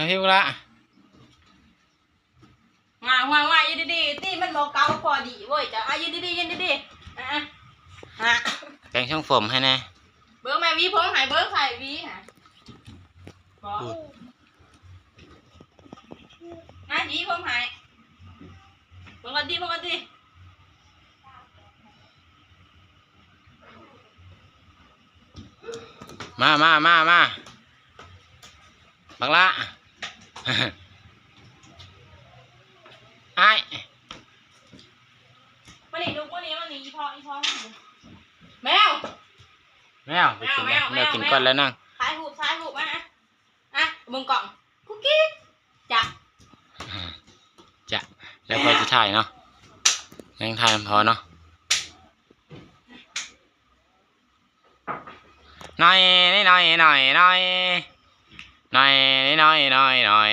มาพี่บุละงางางายืนดีๆตีมันบอกเกาพอดีเว้ยจ้ะอะยืนดีๆยืนดีๆอะอะอะแปรงช่องผมให้แน่เบิ้งแม่วีเพิ่งหายเบิ้งใส่วีฮะบอกพูดนายวีเพิ่งหายเบิ้งกันดีเบิ้งกันดีมามามามาบักละ ไอ้ายมาหนีลูกมาหนีมาหนีอีพ่ออีพ่อแมว แมวไปกินแล้วแมวแมวแมวกินแมวก่อนแล้วนั่งถ่ายหูปถ่ายหูปมาอะอะเบิ้งกล่องคุกกี้จ้ะจะแล้วพอจะถ่ายเนาะแมงถ่ายพอเนาะหน่อยนี่หน่อยหน่อยหน่อย หน่อยนี่หน่อ